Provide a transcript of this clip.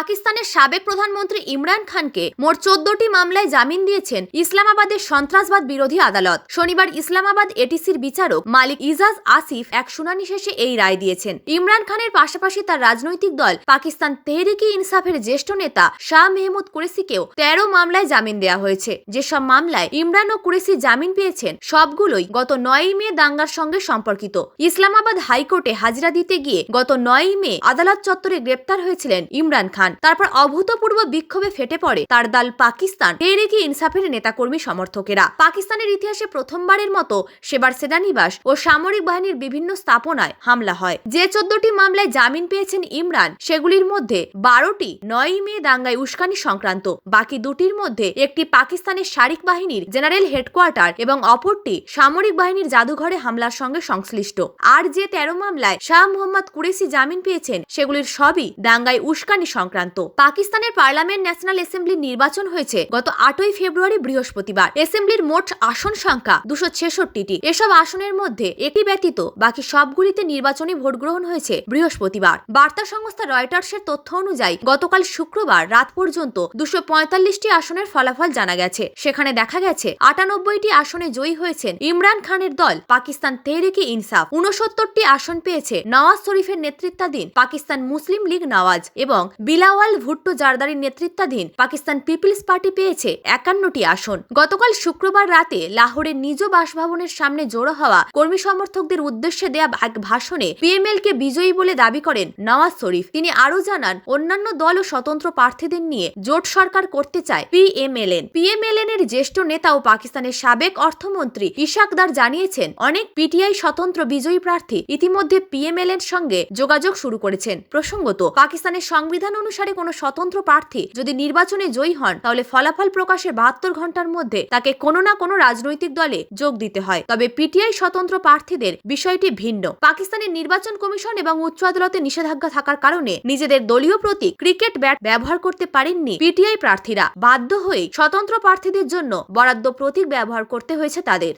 পাকিস্তানের সাবেক প্রধানমন্ত্রী ইমরান খানকে মোট চোদ্দটি মামলায় জামিন দিয়েছেন ইসলামাবাদের সন্ত্রাসবাদ বিরোধী আদালত। শনিবার ইসলামাবাদ এটিসির বিচারক মালিক ইজাজ আসিফ এক শুনানি শেষে এই রায় দিয়েছেন। ইমরান খানের পাশাপাশি তার রাজনৈতিক দল পাকিস্তান তেহরিকি ইনসাফের জ্যেষ্ঠ নেতা শাহ মেহমুদ কুরেসিকেও তেরো মামলায় জামিন দেওয়া হয়েছে। যেসব মামলায় ইমরান ও কুরেসি জামিন পেয়েছেন, সবগুলোই গত নয়ই মে দাঙ্গার সঙ্গে সম্পর্কিত। ইসলামাবাদ হাইকোর্টে হাজিরা দিতে গিয়ে গত নয়ই মে আদালত চত্বরে গ্রেপ্তার হয়েছিলেন ইমরান খান। তারপর অভূতপূর্ব বিক্ষোভে ফেটে পড়ে তার দল পাকিস্তান। টেরিকি ইনসাফের নেতাকর্মী সমর্থকেরা। পাকিস্তানের ইতিহাসে প্রথমবারের মতো সেবার সেনানিবাস ও সামরিক বাহিনীর বিভিন্ন স্থাপনায় হামলা হয়। যে চোদ্দটি মামলায় জামিন পেয়েছেন ইমরান, সেগুলির মধ্যে বারোটি নয়ই মে দাঙ্গায় উস্কানি সংক্রান্ত। বাকি দুটির মধ্যে একটি পাকিস্তানের সারিক বাহিনীর জেনারেল হেডকোয়ার্টার এবং অপরটি সামরিক বাহিনীর জাদুঘরে হামলার সঙ্গে সংশ্লিষ্ট। আর যে তেরো মামলায় শাহ মোহাম্মদ কুরেসি জামিন পেয়েছেন, সেগুলির সবই দাঙ্গায় উস্কানি সংক্রান্ত। পাকিস্তানের পার্লামেন্ট ন্যাশনাল অ্যাসেম্বলির নির্বাচন হয়েছে গত আটই ফেব্রুয়ারি বৃহস্পতিবার। অ্যাসেম্বলির মোট আসন সংখ্যা দুশো ছেষট্টিটি। এসব আসনের মধ্যে একটি ব্যতীত বাকি সবগুলিতে নির্বাচনী ভোট গ্রহণ হয়েছে বৃহস্পতিবার। বার্তা সংস্থা রয়টার্সের তথ্য অনুযায়ী গতকাল শুক্রবার রাত পর্যন্ত দুশো পঁয়তাল্লিশটি আসনের ফলাফল জানা গেছে। সেখানে দেখা গেছে, আটানব্বইটি আসনে জয়ী হয়েছেন ইমরান খানের দল, পাকিস্তান তেহরিকি ইনসাফ। উনসত্তরটি আসন পেয়েছে নওয়াজ শরীফের নেতৃত্বাধীন পাকিস্তান মুসলিম লীগ নওয়াজ এবং বিলাওয়াল ভুট্টো জারদারির নেতৃত্বাধীন পাকিস্তান পিপলস পার্টি পেয়েছে একান্নটি আসন। গতকাল শুক্রবার রাতে লাহোরের নিজ বাসভবনের সামনে জড়ো হওয়া কর্মী সমর্থকদের উদ্দেশ্যে দেয়া এক ভাষণে পিএমএল কে বিজয়ী বলে দাবি করেন নওয়াজ শরীফ। তিনি আরও জানান, অন্যান্য দল ও স্বতন্ত্র প্রার্থীদের নিয়ে জোট সরকার করতে চায় পিএমএলএন। পিএমএলএন এর জ্যেষ্ঠ নেতা ও পাকিস্তানের সাবেক অর্থমন্ত্রী ইশাকদার জানিয়েছেন, অনেক পিটিআই স্বতন্ত্র বিজয়ী প্রার্থী ইতিমধ্যে পিএমএলএন সঙ্গে যোগাযোগ শুরু করেছেন। প্রসঙ্গত, পাকিস্তানের সংবিধান অনুসারে কোনো স্বতন্ত্র প্রার্থী যদি নির্বাচনে জয়ী হন, তাহলে ফলাফল প্রকাশের বাহাত্তর ঘণ্টার মধ্যে তাকে কোনো না কোনো রাজনৈতিক দলে যোগ দিতে হয়। তবে পিটিআই স্বতন্ত্র প্রার্থীদের বিষয়টি ভিন্ন। পাকিস্তানের নির্বাচন কমিশন এবং উচ্চ আদালতে নিষেধাজ্ঞা থাকার কারণে নিজেদের দলীয় প্রতীক ক্রিকেট ব্যাট ব্যবহার করতে পারেননি পিটিআই প্রার্থীরা। বাধ্য হয়ে স্বতন্ত্র প্রার্থীদের জন্য বরাদ্দ প্রতীক ব্যবহার করতে হয়েছে তাদের।